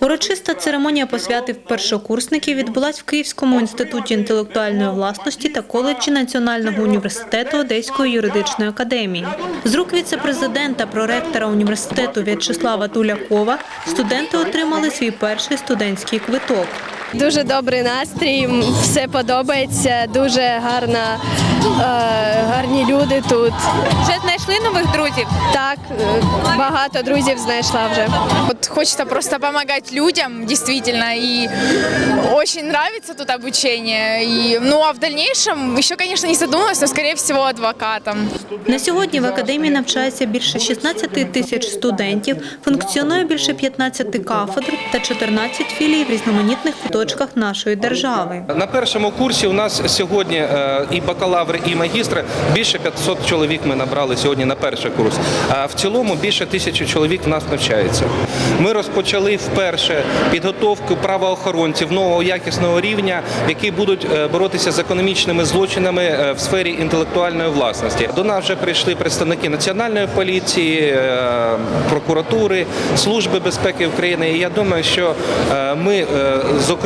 Урочиста церемонія посвятив першокурсників відбулась в Київському інституті інтелектуальної власності та коледжі Національного університету Одеської юридичної академії. З рук віце-президента, проректора університету В'ячеслава Тулякова студенти отримали свій перший студентський квиток. Дуже добрий настрій, все подобається, дуже гарна, е, гарні люди тут. Вже знайшли нових друзів? Так, е, багато друзів знайшла вже. Вот хочется просто помогать людям, действительно, и очень нравится тут обучение. И, ну а в дальнейшем еще, конечно, не задумалась, но скорее всего адвокатом. На сьогодні в академії навчається більше 16 тисяч студентів, функціонує більше 15 кафедр та 14 філій в різноманітних куточках нашої держави. На першому курсі у нас сьогодні е, і бакалаври, і магістри. Більше 500 чоловік ми набрали сьогодні на перший курс. А в цілому більше тисячі чоловік в нас навчається. Ми розпочали вперше підготовку правоохоронців нового якісного рівня, які будуть е, боротися з економічними злочинами е, в сфері інтелектуальної власності. До нас вже прийшли представники національної поліції, прокуратури, служби безпеки України. І я думаю, що ми, е,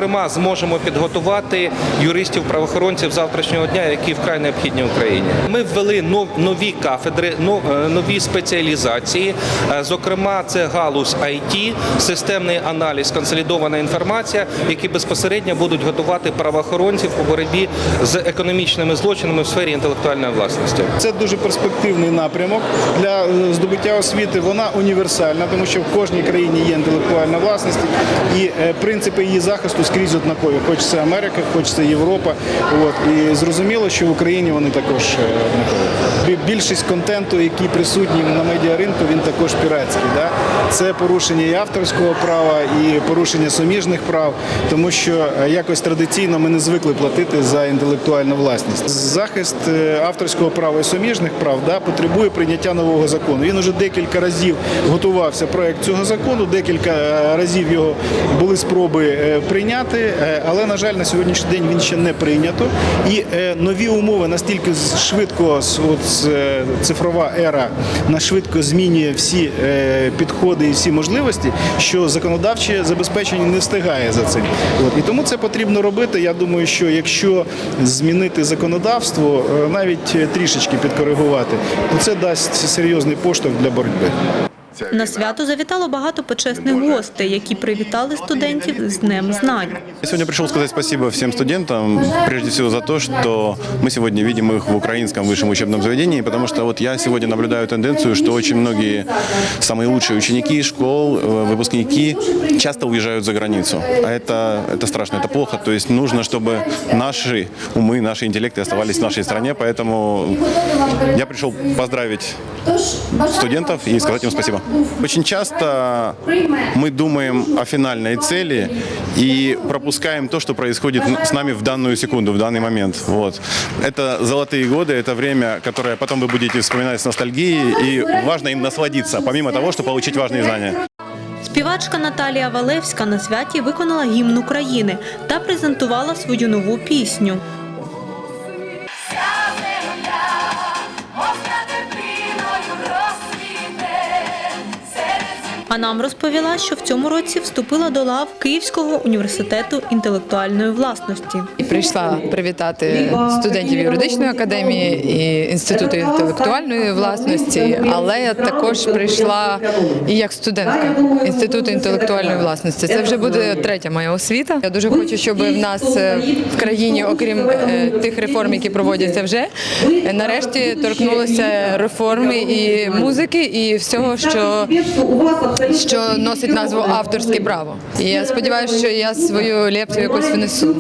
зокрема, зможемо підготувати юристів правоохоронців завтрашнього дня, які вкрай необхідні Україні. Ми ввели нові кафедри, е, нові спеціалізації. Е, Зокрема, це галузь IT, системний аналіз, консолідована інформація, які безпосередньо будуть готувати правоохоронців у боротьбі з економічними злочинами в сфері інтелектуальної власності. Це дуже перспективний напрямок для е, здобуття освіти. Вона універсальна, тому що в кожній країні є інтелектуальна власність, і принципи її захисту скрізь однакові. Хоч це Америка, хоч це Європа. От і зрозуміло, що в Україні вони також е, однакові. Більшість контенту, який присутній на медіаринку, він також піратський. Да? Це порушення і авторського права, і порушення суміжних прав, тому що е, якось традиційно ми не звикли платити за інтелектуальну власність. Захист е, авторського права і суміжних прав да, потребує прийняття нового закону. Він уже декілька разів готувався проект цього закону, декілька е, разів його були спроби е, прийняти, е, але на жаль, на сьогоднішній день він ще не прийнято. І е, нові умови настільки швидко от, е, цифрова ера на швидко змінює всі підходи і всі можливості, що законодавче забезпечення не встигає за цим. От і тому це потрібно робити. Я думаю, що якщо змінити законодавство, навіть трішечки підкоригувати, то це дасть серйозний поштовх для боротьби. На свято завітало багато почесних гостей, які привітали студентів з Днем знань. Я сегодня пришел сказать спасибо всем студентам, прежде всего за то, что мы сегодня видим их в украинском высшем учебном заведении, потому что вот я сегодня наблюдаю тенденцию, что очень многие самые лучшие ученики школ, э, выпускники часто уезжают за границу. А это, это страшно, это плохо. То есть нужно, чтобы наши умы, наши интеллекты оставались в нашей стране, поэтому я пришел поздравить студентов и сказать им спасибо. Очень часто мы думаем о финальной цели и пропускаем то, что происходит с нами в данную секунду, в данный момент. Вот. Это золотые годы, это время, которое потом вы будете вспоминать с ностальгией, и важно им насладиться, помимо того, что получить важные знания. Співачка Наталія Валевська на святі виконала гімн України та презентувала свою нову пісню. А нам розповіла, що в цьому році вступила до лав Київського університету інтелектуальної власності. Прийшла привітати студентів юридичної академії і інституту інтелектуальної власності, але я також прийшла і як студентка інституту інтелектуальної власності. Це вже буде третя моя освіта. Я дуже хочу, щоб в нас е, в країні, окрім е, тих реформ, які проводяться вже, е, нарешті торкнулося реформи і музики, і всього, що що носить назву авторське право. І я сподіваюся, що я свою лепту якось внесу.